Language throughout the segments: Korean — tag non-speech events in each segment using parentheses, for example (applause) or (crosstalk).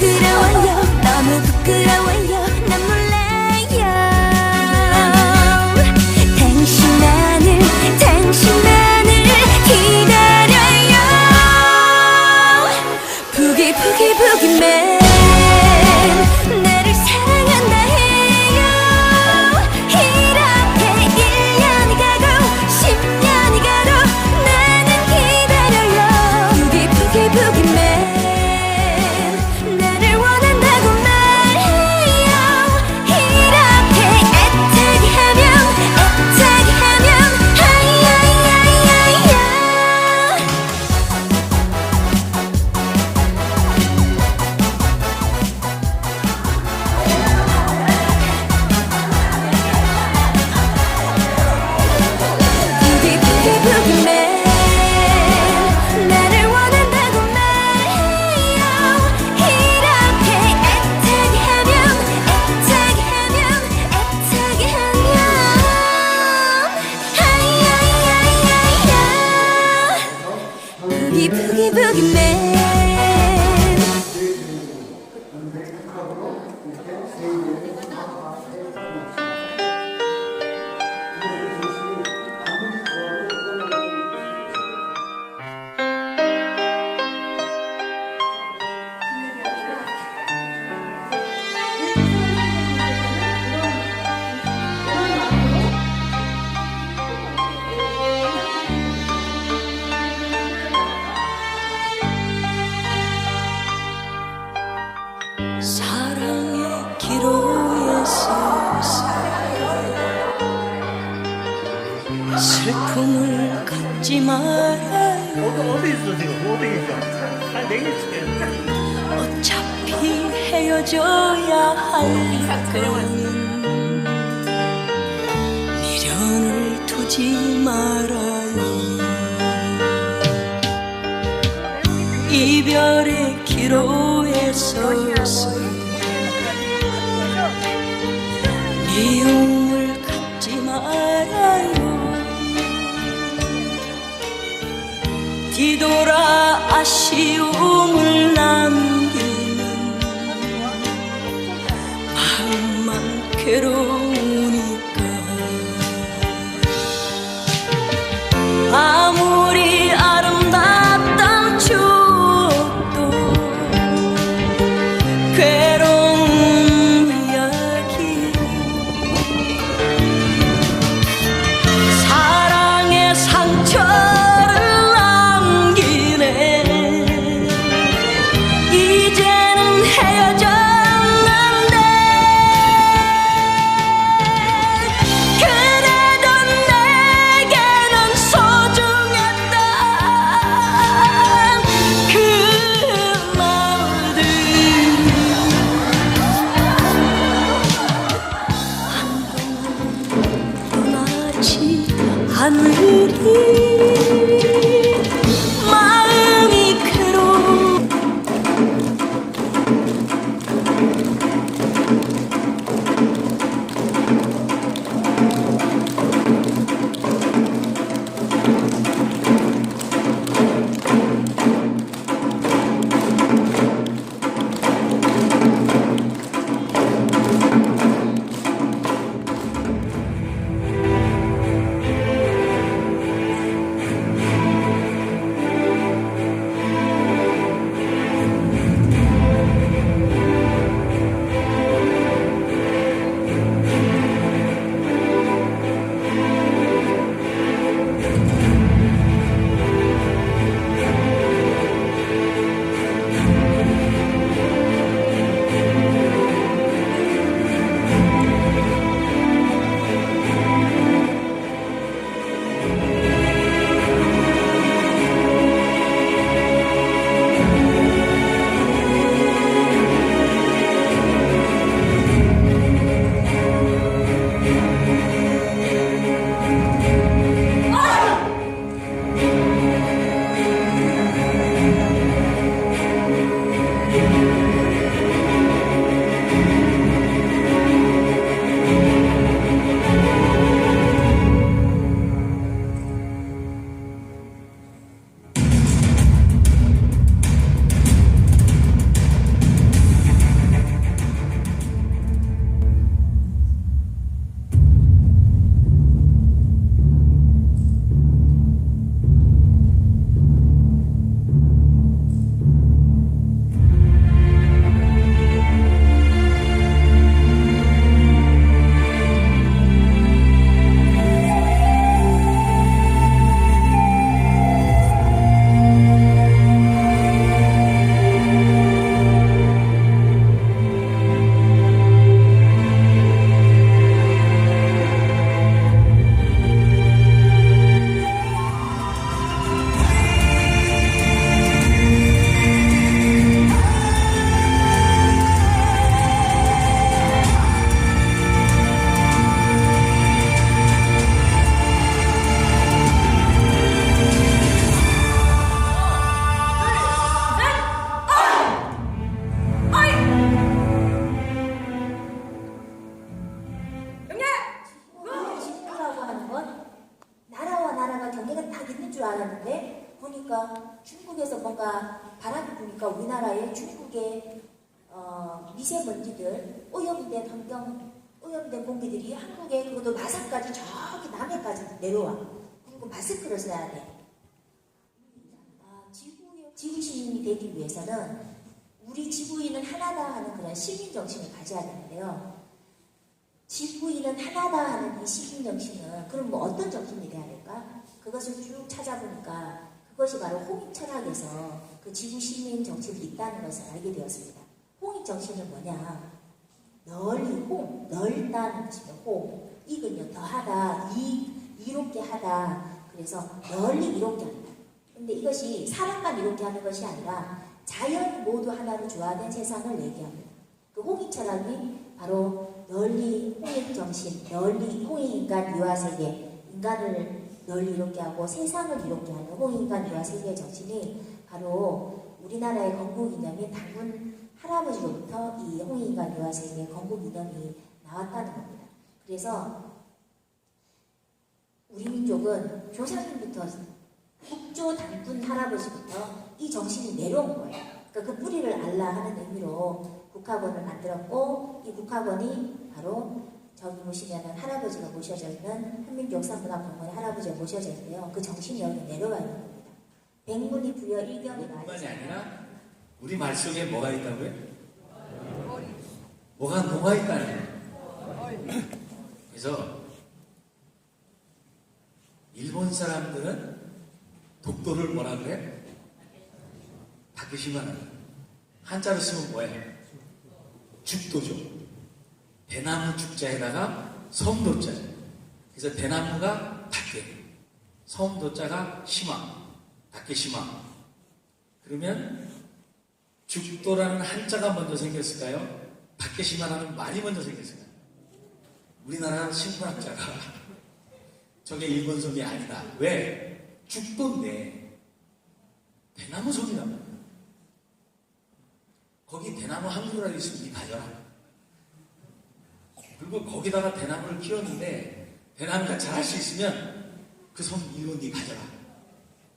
부끄러워요. 너무 부끄러워요. 슬픔을 갖지 말아요. 어디 어디 있어 지금? 뭐 어디 있어? 한 내일 네 어차피 헤어져야 할 거니 미련을 두지 말아요. 이별의 기로에 서서 미움 기도라 아쉬움을 남 중국에서 뭔가 바람이 부니까 우리나라의 중국의 어, 미세먼지들 오염된 환경 오염된 공기들이 한국에 그것도 마산까지 저기 남해까지 내려와 그리고 마스크를 써야 돼 아, 지구의 지구 시민이 되기 위해서는 우리 지구인은 하나다 하는 그런 시민 정신을 가져야 되는데요. 지구인은 하나다 하는 이 시민 정신은 그럼 뭐 어떤 정신이 돼야 될까? 그것을 쭉 찾아보니까 그것이 바로 홍익 철학에서 그 지구 시민 정신이 있다는 것을 알게 되었습니다. 홍익 정신은 뭐냐? 널리 홍, 넓다는 뜻입니다. 홍. 이근요, 더하다, 이, 이롭게 하다. 그래서 널리 이롭게 한다. 근데 이것이 사람만 이롭게 하는 것이 아니라 자연 모두 하나로 조화된 세상을 얘기합니다. 그 홍익 철학이 바로 널리 홍익 정신, 널리 홍익 인간 유아 세계, 인간을 널리 이롭게 하고 세상을 이롭게 하는 홍익 인간 유아 세계의 정신이 바로 우리나라의 건국 이념인 당군 할아버지로부터 이 홍익 인간 유아 세계 건국 이념이 나왔다는 겁니다. 그래서 우리 민족은 조상님부터 국조 당군 할아버지부터 이 정신이 내려온 거예요. 그러니까 그 뿌리를 알라 하는 의미로 국학원을 만들었고 이 국학원이 바로 저기 보시면은 할아버지가 모셔져 있는 한민족산문화공원에 할아버지가 모셔져 있는데요. 그 정신이 여기 내려와 있는 겁니다. 백문이 부여 일경이 뿐만이 말해서 아니라 우리 말 속에 뭐가 있다고요? 뭐가 뭐가 있다는 거예요. 그래서 일본 사람들은 독도를 뭐라 그래? 다케시마나 한자로 쓰면 뭐예요? 죽도죠. 대나무 죽자에다가 섬도자. 그래서 대나무가 다케, 섬도자가 시마, 다케시마. 그러면 죽도라는 한자가 먼저 생겼을까요? 다케시마라는 말이 먼저 생겼을까요? 우리나라 신문학자가 (laughs) 저게 일본 섬이 아니다. 왜? 죽도인데 대나무 섬이란 말이야. 거기 대나무 한 그루라도 있으면 니 가져라. 그리고 거기다가 대나무를 키웠는데 대나무가 자랄 수 있으면 그 섬 일본 니 가져라.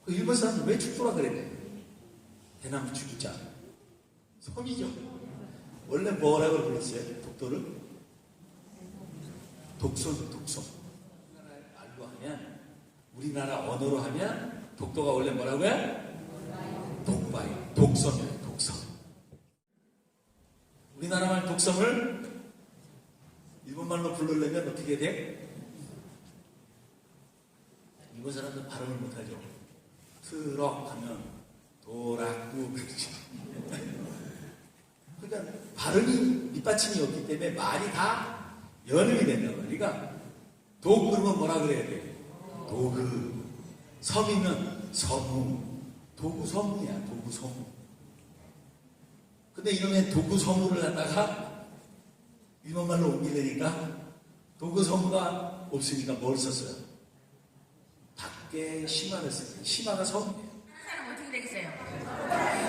그 일본 사람은 왜 죽도라 그랬대? 대나무 죽자. 섬이죠. 원래 뭐라고 불렀어요? 독도를? 독성. 우리나라 말로 하면, 우리나라 언어로 하면, 독도가 원래 뭐라고요? 독바이, 독섬이에요, 독섬. 우리나라 말 독섬을 일본말로 부르려면 어떻게 돼? 일본 사람들 발음을 못하죠. 트럭 하면 도라쿠 그렇지. (laughs) 그러니까 발음이 밑받침이 없기 때문에 말이 다 연음이 된다고. 그러니까 독 그러면 뭐라 그래야 돼? 도그. 섬이면 서무. 도구 서무야. 도구 서무. 근데 이놈의 도구 서무를 갖다가 일본말로 옮기려니까 도구 서무가 없으니까 뭘 썼어요? 밖에 심화를 썼어요. 심화가 섬이에요. 사람 어떻게 되겠어요?